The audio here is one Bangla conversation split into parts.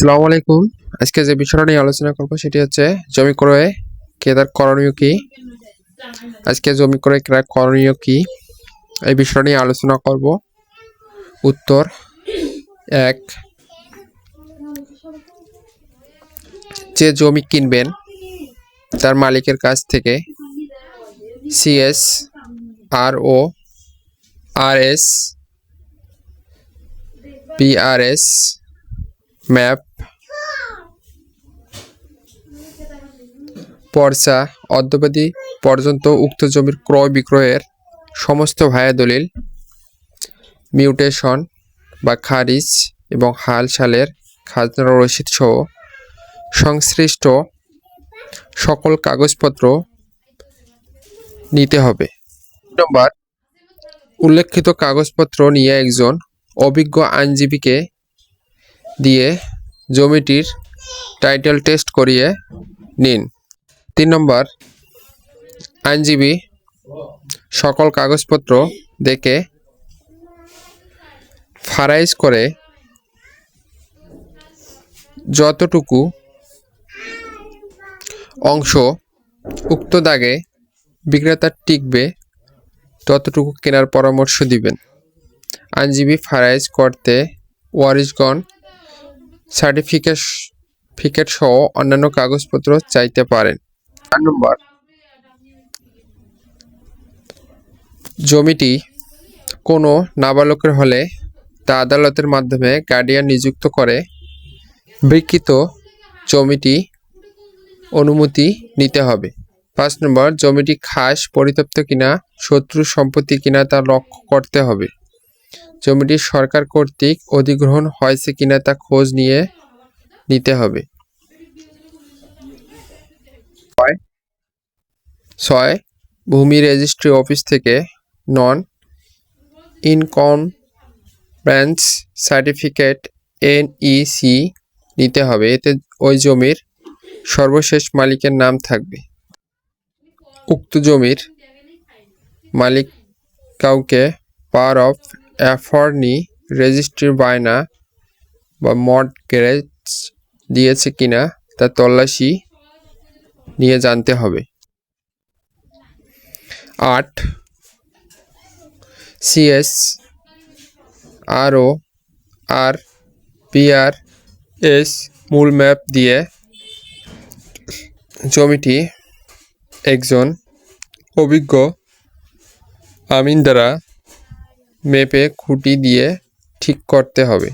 সালামু আলাইকুম। আজকে যে বিষয়টা নিয়ে আলোচনা করব সেটি হচ্ছে জমি ক্রয়ে ক্রেতার করণীয় কি? আজকে জমি ক্রয়ে ক্রেতার করণীয় কি? এই বিষয়টা নিয়ে আলোচনা করব। উত্তর এক। যে জমি কিনবেন, তার মালিকের কাছ থেকে সিএস আর ও আর এস পিআরএস ম্যাপ পর্চা অদ্যবধি পর্যন্ত উক্ত জমির ক্রয় বিক্রয়ের সমস্ত ভায়া দলিল, মিউটেশন বা খারিজ এবং হাল সালের খাজনার রসিদ সহ সংশ্লিষ্ট সকল কাগজপত্র নিতে হবে। নম্বর, উল্লেখিত কাগজপত্র নিয়ে একজন অভিজ্ঞ আইনজীবীকে দিয়ে জমিটির টাইটেল টেস্ট করিয়ে নিন। তিন নম্বর, আইনজীবী, সকল কাগজপত্র দেখে ফারাইজ করে যতটুকু অংশ উক্ত দাগে বিক্রেতার টিকবে, ততটুকু কেনার পরামর্শ দিবেন। আইনজীবী ফারাইজ করতে ওয়ারিশগণ সার্টিফিকেট, ফিকেট সহ অন্যান্য কাগজপত্র চাইতে পারেন। চার নম্বর। জমিটি কোনো নাবালকের হলে তা আদালতের মাধ্যমে গার্ডিয়ান নিযুক্ত করে। বিকৃত জমিটি অনুমতি নিতে হবে। পাঁচ নম্বর, জমিটি খাস পরিতপ্ত কিনা শত্রু সম্পত্তি কিনা তা লক্ষ্য করতে হবে। জমিটি সরকার কর্তৃক অধিগ্রহণ হয়েছে কিনা তা খোঁজ নিয়ে নিতে হবে। ছয়, ভূমি রেজিস্ট্রি অফিস থেকে non income branch certificate NEC নিতে হবে। এতে ওই জমির সর্বশেষ মালিকের নাম থাকবে। উক্ত জমির মালিক কাউকে পাওয়ার অফ অ্যাফর্নি রেজিস্ট্রির বায়না বা মর্টগেজ দিয়েছে কিনা তা তল্লাশি নিয়ে জানতে হবে। আট, সিএস, আরও, আর, পিআর, এস মূল ম্যাপ দিয়ে জমিটি একজন অভিজ্ঞ আমিন দ্বারা মেপে খুঁটি দিয়ে ঠিক করতে হবে।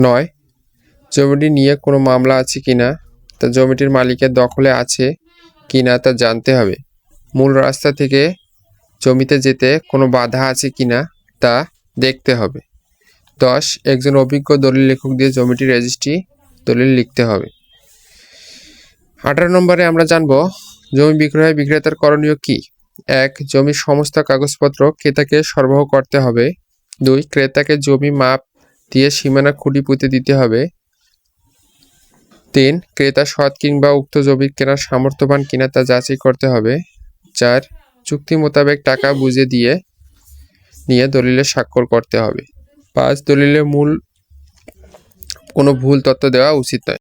নয়, জমিটি নিয়ে কোনো মামলা আছে কিনা, তা জমিটির মালিকের দখলে আছে কিনা তা জানতে হবে। মূল রাস্তা থেকে জমিতে যেতে কোনো বাধা আছে কি না, তা দেখতে হবে। দশ, একজন অভিজ্ঞ দলিল লেখক দিয়ে জমিটির রেজিস্ট্রি দলিল লিখতে হবে। আঠারো নম্বরে আমরা জানব, জমি বিক্রয় বিক্রেতার করণীয় কি? এক, জমির সমস্ত কাগজপত্র ক্রেতাকে সরবরাহ করতে হবে। দুই, ক্রেতাকে জমি মাপ দিয়ে সীমানা খুঁটি পুঁতে দিতে হবে। তিন, ক্রেতা সৎ কিংবা উক্ত জমি কেনার সামর্থ্যবান কিনা তা যাচাই করতে হবে। চার চুক্তি মোতাবেক টাকা বুঝে দিয়ে, নিয়ে দলিলে স্বাক্ষর করতে হবে। পাঁচ, দলিলের মূল, কোনো ভুল তথ্য দেওয়া উচিত নয়।